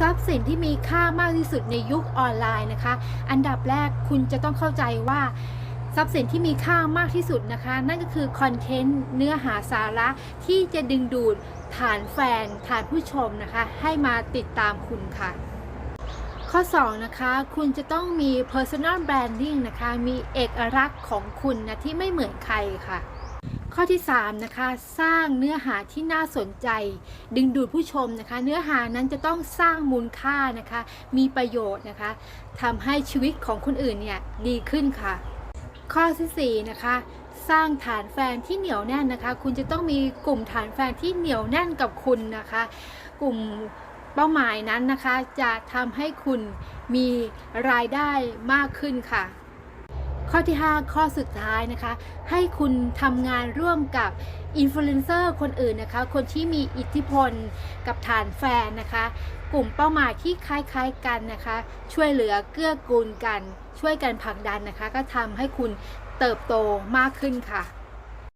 ทรัพย์สินที่มีค่ามากที่สุดในยุคออนไลน์นะคะ อันดับแรกคุณจะต้องเข้าใจว่าทรัพย์สินที่มีค่ามากที่สุดนะคะ นั่นก็คือคอนเทนต์เนื้อหาสาระที่จะดึงดูดฐานแฟนฐานผู้ชมนะคะ ให้มาติดตามคุณค่ะ ข้อ 2 นะคะ คุณจะต้องมี personal branding นะคะ มีเอกลักษณ์ของคุณนะที่ไม่เหมือนใครค่ะ ข้อที่3นะคะสร้างเนื้อหาที่น่าสนใจ ดึงดูดผู้ชมนะคะ เนื้อหานั้นจะต้องสร้างมูลค่านะคะ มีประโยชน์นะคะทำให้ชีวิตของคนอื่นเนี่ยดีขึ้นค่ะ ข้อที่4นะคะสร้างฐานแฟนที่เหนียวแน่นนะคะ คุณจะต้องมีกลุ่มฐานแฟนที่เหนียวแน่นกับคุณนะคะ กลุ่มเป้าหมายนั้นนะคะ จะทำให้คุณมีรายได้มากขึ้นค่ะ ข้อที่ 5 ข้อสุดท้ายนะคะ ให้คุณทำงานร่วมกับอินฟลูเอนเซอร์คนอื่นนะคะ คนที่มีอิทธิพลกับฐานแฟนนะคะ กลุ่มเป้าหมายที่คล้ายๆกันนะคะ ช่วยเหลือเกื้อกูลกัน ช่วยกันผลักดันนะคะ ก็ทำให้คุณเติบโตมากขึ้นค่ะ